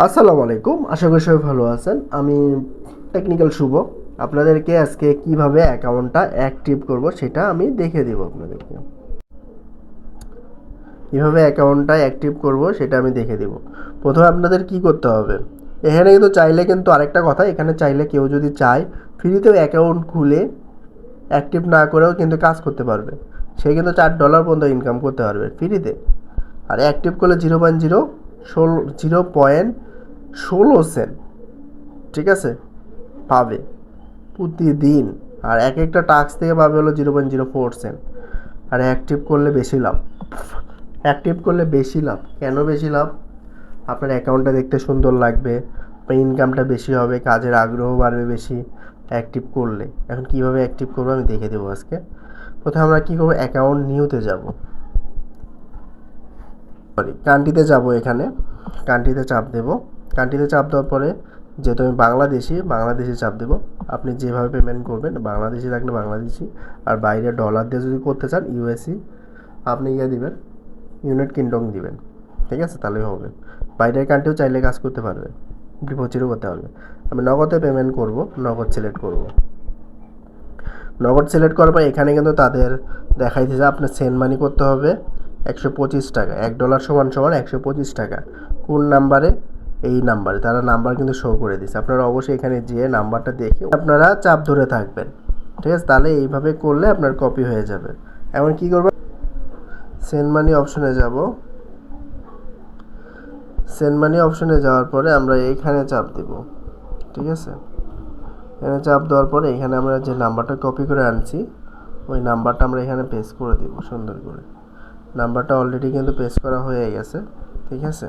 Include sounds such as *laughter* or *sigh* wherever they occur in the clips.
আসসালামু আলাইকুম, আশা করি সবাই ভালো আছেন। আমি টেকনিক্যাল শুভ। আপনাদেরকে আজকে কীভাবে অ্যাকাউন্টটা অ্যাক্টিভ করব সেটা আমি দেখে দেব আপনাদেরকে। কীভাবে অ্যাকাউন্টটা অ্যাক্টিভ করব সেটা আমি দেখে দেব। প্রথমে আপনাদের কি করতে হবে? এখানে কিন্তু চাইলে কিন্তু আরেকটা কথা, এখানে চাইলে কেউ যদি চায় ফ্রিতেও অ্যাকাউন্ট খুলে অ্যাক্টিভ না করেও কিন্তু কাজ করতে পারবে। সে কিন্তু চার ডলার পর্যন্ত ইনকাম করতে পারবে ফ্রিতে আর অ্যাক্টিভ করলে জিরো পয়েন্ট জিরো ষোলো, জিরো পয়েন্ট ষোলো সেন্ট ঠিক আছে? পাবে প্রতিদিন। আর এক একটা টাস্ক থেকে পাবে হলো zero point zero four cent আর অ্যাক্টিভ করলে বেশি লাভ। অ্যাক্টিভ করলে বেশি লাভ। কেন বেশি লাভ? আপনার অ্যাকাউন্টটা দেখতে সুন্দর লাগবে। আপনার ইনকামটা বেশি হবে, কাজের আগ্রহ বাড়বে বেশি। অ্যাক্টিভ করলে। এখন কীভাবে অ্যাক্টিভ করব আমি দেখে দেবো আজকে। প্রথমে আমরা কী করব? অ্যাকাউন্ট নিউতে যাব। সরি কান্ট্রিতে যাব এখানে। কান্ট্রিতে চাপ দেব। কান্ট্রিতে চাপ দেওয়ার পরে যেহেতু আমি বাংলাদেশি, বাংলাদেশে চাপ দেব। আপনি যেভাবে পেমেন্ট করবেন, বাংলাদেশি থাকলে বাংলাদেশি। আর বাইরে ডলার দিয়ে যদি করতে চান ইউএসসি আপনি ইয়ে দিবেন ইউনাইটেড কিংডম দিবেন। ঠিক আছে? তাহলেই হবে। বাইরের কান্ট্রিও চাইলে কাজ করতে পারবে। ডিপোজিটও করতে পারবে। আমি নগদে পেমেন্ট করব, নগদ সিলেক্ট করব। নগদ সিলেক্ট করার পর এখানে কিন্তু তাদের দেখাইছে যে আপনার সেন্ড মানি করতে হবে। একশো পঁচিশ টাকা। এক ডলার সমান সমান একশো পঁচিশ টাকা। কোন নাম্বারে এই নাম্বারে তারা নাম্বার কিন্তু শো করে দিচ্ছে আপনারা অবশ্যই এখানে যেয়ে নাম্বারটা দেখে আপনারা চাপ ধরে থাকবেন। ঠিক আছে? তাহলে এইভাবে করলে আপনার কপি হয়ে যাবে। এখন কি করবেন সেন্ড মানি অপশনে যাব। সেন্ড মানি অপশনে যাওয়ার পরে আমরা এইখানে চাপ দেব। ঠিক আছে? এখানে চাপ দেওয়ার পরে এখানে আমরা যে নাম্বারটা কপি করে আনছি, ওই নাম্বারটা আমরা এখানে পেস্ট করে দিব সুন্দর করে। নাম্বারটা অলরেডি কিন্তু পেস্ট করা হয়ে গেছে, ঠিক আছে?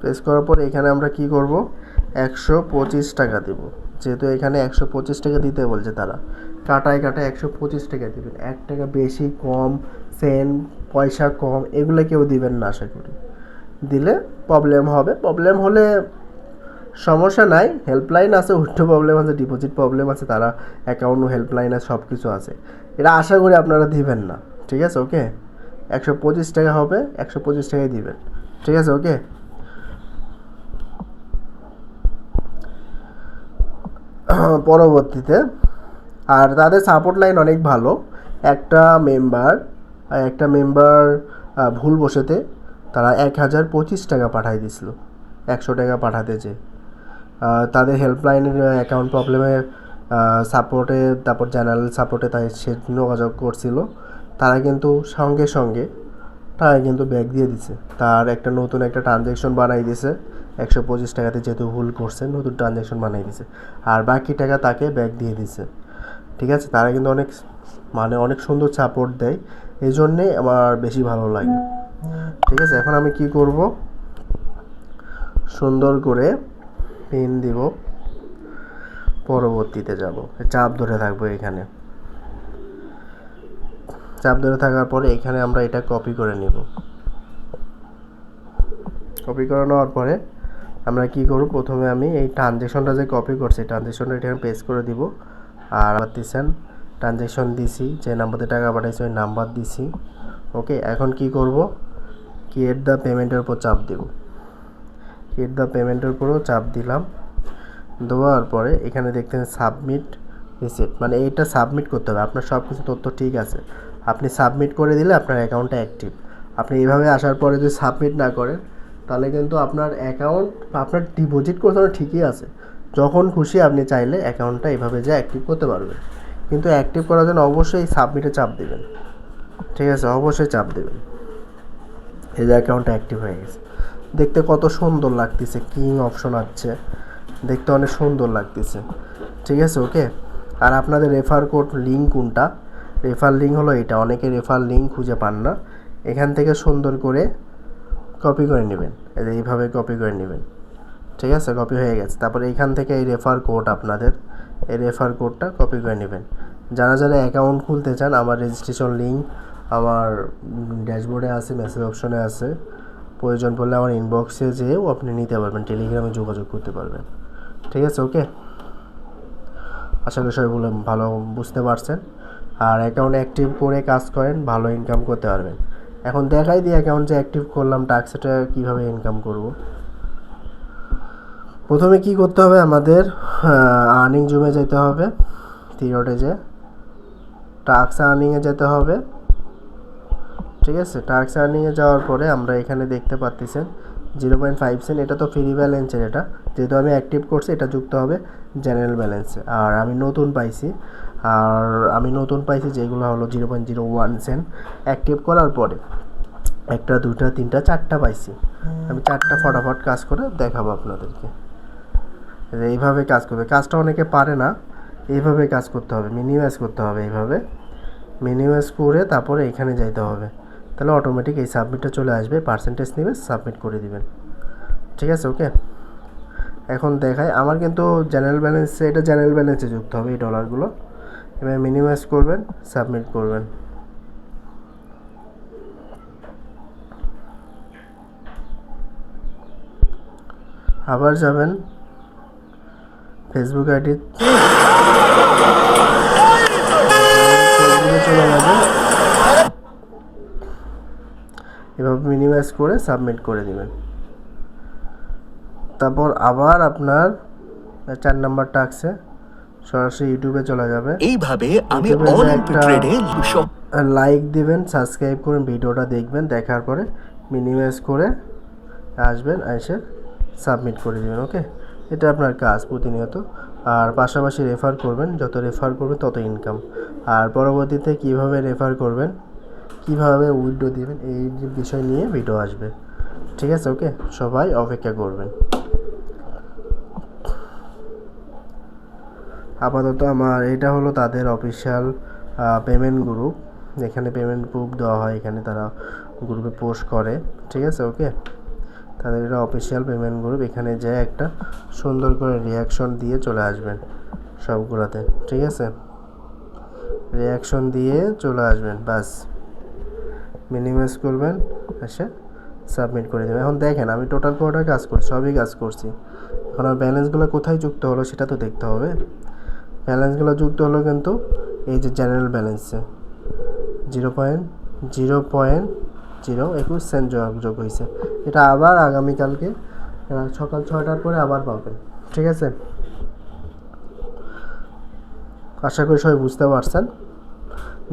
পেস্ট করার পর এখানে আমরা কি করব? একশো পঁচিশ টাকা দেব। যেহেতু এখানে একশো পঁচিশ টাকা দিতে বলছে তারা। কাটায় কাটায় একশো পঁচিশ টাকা দেবেন। এক টাকা বেশি, কম সেন্ট পয়সা কম, এগুলো কেউ দিবেন না আশা করি। দিলে প্রবলেম হবে। প্রবলেম হলে সমস্যা নাই। হেল্পলাইন আছে, উল্টো প্রবলেম আছে ডিপোজিট প্রবলেম আছে, তারা অ্যাকাউন্ট হেল্পলাইন আছে সব কিছু আছে। এটা আশা করি আপনারা দিবেন না। ঠিক আছে ওকে একশো পঁচিশ টাকা হবে, একশো পঁচিশ টাকাই দিবেন। ঠিক আছে ওকে *coughs* পরবর্তীতে, আর তাদের সাপোর্ট লাইন অনেক ভালো। একটা মেম্বার একটা মেম্বার ভুল বসেতে তারা এক হাজার পঁচিশ টাকা পাঠাই দিছিল। একশো টাকা পাঠাতে যে। তাদের হেল্পলাইনের অ্যাকাউন্ট প্রবলেমে সাপোর্টে তারপর জেনারেল সাপোর্টে তাই সে যোগাযোগ করছিল। তারা কিন্তু সঙ্গে সঙ্গে, তারা কিন্তু ব্যাগ দিয়ে দিছে। তার একটা নতুন একটা ট্রানজ্যাকশন বানাই দিছে। একশো পঁচিশ টাকাতে যেহেতু ভুল করছে, নতুন ট্রানজ্যাকশন বানাই দিছে। আর বাকি টাকা তাকে ব্যাগ দিয়ে দিছে। ঠিক আছে? তারা কিন্তু অনেক মানে অনেক সুন্দর সাপোর্ট দেয়। এই জন্যে আমার বেশি ভালো লাগে। ঠিক আছে? এখন আমি কি করব? সুন্দর করে পিন দিব। পরবর্তীতে যাব। চাপ ধরে থাকব এখানে। চাপ ধরে থাকার পরে এখানে আমরা এটা কপি করে নিব। কপি করে নেওয়ার পরে আমরা কি করব? প্রথমে আমি এই ট্রানজেকশনটা যে কপি করছি ট্রানজেকশনটা এখানে পেস্ট করে দিব। আর দিচ্ছেন ট্রানজেকশন দিছি, যে নাম্বারতে টাকা পাঠাইছি, ওই নাম্বার দিছি। ওকে এখন কি করব? ক্রিয়েট দ্য পেমেন্টের উপর চাপ দেব। ক্রিয়েট দ্য পেমেন্টের উপরও চাপ দিলাম। দেওয়ার পরে এখানে দেখতেন সাবমিট রিসিপ্ট মানে এইটা সাবমিট করতে হবে। আপনার সব কিছু তথ্য ঠিক আছে। আপনি সাবমিট করে দিলে আপনার অ্যাকাউন্টটা অ্যাক্টিভ আপনি এইভাবে আসার পরে যদি সাবমিট না করেন, তাহলে কিন্তু আপনার অ্যাকাউন্ট আপনার ডিপোজিট করতে ঠিকই আছে। যখন খুশি আপনি চাইলে অ্যাকাউন্টটা এভাবে যে অ্যাক্টিভ করতে পারবেন। কিন্তু অ্যাক্টিভ করার জন্য অবশ্যই সাবমিটে চাপ দেবেন। ঠিক আছে? অবশ্যই চাপ দেবেন। এই যে অ্যাকাউন্টটা অ্যাক্টিভ হয়ে গেছে। দেখতে কত সুন্দর লাগতেছে। কিং অপশন আছে। দেখতে অনেক সুন্দর লাগতেছে। ঠিক আছে? ওকে আর আপনাদের রেফার কোড লিঙ্ক কোনটা? রেফার লিঙ্ক হলো এটা। অনেকে রেফার লিঙ্ক খুঁজে পান না। এখান থেকে সুন্দর করে কপি করে নেবেন। এইভাবে কপি করে নেবেন। ঠিক আছে? কপি হয়ে গেছে। তারপরে এখান থেকে এই রেফার কোড আপনাদের। এই রেফার কোডটা কপি করে নেবেন। যারা যারা অ্যাকাউন্ট খুলতে চান, আমার রেজিস্ট্রেশন লিঙ্ক আমার ড্যাশবোর্ডে আছে মেসেজ অপশনে আছে। প্রয়োজন পড়লে আমার ইনবক্সে যেয়েও আপনি নিতে পারবেন। টেলিগ্রামে যোগাযোগ করতে পারবেন। ঠিক আছে? ওকে আশা করি সবাই বলে ভালো বুঝতে পারছেন। আর অ্যাকাউন্ট অ্যাক্টিভ করে কাজ করেন, ভালো ইনকাম করতে পারবেন। এখন দেখাই দিয়ে অ্যাকাউন্ট যে অ্যাক্টিভ করলাম টাক্সটা কীভাবে ইনকাম করব। প্রথমে কি করতে হবে আমাদের? আর্নিং জুমে যেতে হবে থিরোটে যে। টাক্স আর্নিংয়ে যেতে হবে। ঠিক আছে? টাক্স আর্নিংয়ে যাওয়ার পরে আমরা এখানে দেখতে পাচ্ছেন জিরো পয়েন্ট ফাইভ সেন্ট এটা তো ফ্রি ব্যালেন্সের এটা। যেহেতু আমি অ্যাক্টিভ করছি, এটা যুক্ত হবে জেনারেল ব্যালেন্সে আর আমি নতুন পাইছি। আর আমি নতুন পাইছি যেগুলো হলো zero point zero one cent active করার পরে একটা দুটা তিনটা, চারটা পাইছি। আমি চারটা ফটাফট কাজ করে দেখাবো আপনাদেরকে। এইভাবে কাজ করবে। কাজটা অনেকে পারে না। এইভাবে কাজ করতে হবে। মিনিমাইজ করতে হবে এইভাবে। মিনিমাইজ করে তারপরে এখানে যাইতে হবে। তাহলে অটোমেটিক এই সাবমিটটা চলে আসবে। পার্সেন্টেজ নেবে সাবমিট করে দিবেন। ঠিক আছে ওকে এখন দেখায় আমার কিন্তু জেনারেল ব্যালেন্সে এটা জেনারেল ব্যালেন্সে যুক্ত হবে এই ডলারগুলো এবার মিনিমাইজ করবেন সাবমিট করবেন। আবার যাবেন ফেসবুক আইডি চলে যাবে এভাবে মিনিমাইজ করে সাবমিট করে দিবেন। তারপর আবার আপনার চার নাম্বার টাক্সে সরাসরি ইউটিউবে চলে যাবে। এইভাবে আমি একটা- ট্রেডে লাইক দিবেন সাবস্ক্রাইব করুন ভিডিওটা দেখবেন দেখার পরে মিনিমাইজ করে আসবেন এসে সাবমিট করে দেবেন ওকে এটা আপনার কাজ প্রতিনিয়ত। আর পাশাপাশি রেফার করবেন যত রেফার করবেন তত ইনকাম আর পরবর্তীতে কীভাবে রেফার করবেন কীভাবে উইড্রো দিবেন এই বিষয় নিয়ে ভিডিও আসবে। ঠিক আছে ওকে সবাই অপেক্ষা করবেন। আপাতত আমার, এটা হলো তাদের অফিসিয়াল পেমেন্ট গ্রুপ এখানে পেমেন্ট গ্রুপ দেওয়া হয়, এখানে তারা গ্রুপে পোস্ট করে, ঠিক আছে ওকে তাদের এটা অফিসিয়াল পেমেন্ট গ্রুপ এখানে যে একটা সুন্দর করে রিয়াকশন দিয়ে চলে আসবেন সবগুলোতে, ঠিক আছে? রিয়াকশন দিয়ে চলে আসবেন বাস মিনিমাইজ করবেন, এসে সাবমিট করে দেবেন। এখন দেখেন, আমি টোটাল পুরোটা কাজ করছি সবই কাজ করছি। এখন আমার ব্যালেন্সগুলো কোথায় যুক্ত হলো সেটা তো দেখতে হবে। ব্যালেন্সগুলো যুক্ত হলো কিন্তু এই যে জেনারেল ব্যালেন্সে zero point zero point, zero একুশ সেন্ট যোগ হয়েছে এটা আবার আগামীকালকে সকাল ছয়টার পরে আবার পাবেন। ঠিক আছে? আশা করি সবাই বুঝতে পারছেন।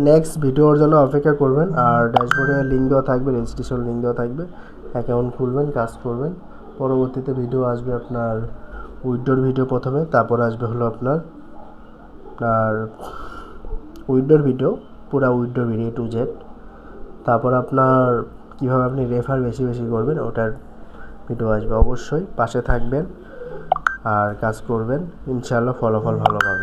নেক্সট ভিডিওর জন্য অপেক্ষা করবেন। আর ড্যাশবোর্ডে লিঙ্ক দেওয়া থাকবে রেজিস্ট্রেশন লিঙ্ক দেওয়া থাকবে। অ্যাকাউন্ট খুলবেন, কাজ করবেন। পরবর্তীতে ভিডিও আসবে আপনার উইডোর ভিডিও প্রথমে, তারপর আসবে হলো আপনার আপনার উইন্ডোর ভিডিও, পুরা উইডোর ভিডিও টু জেড তারপর আপনার কীভাবে আপনি রেফার বেশি বেশি করবেন, ওটার ভিডিও আসবে অবশ্যই। পাশে থাকবেন আর কাজ করবেন। ইনশাআল্লাহ ফলাফল ভালো পাবেন।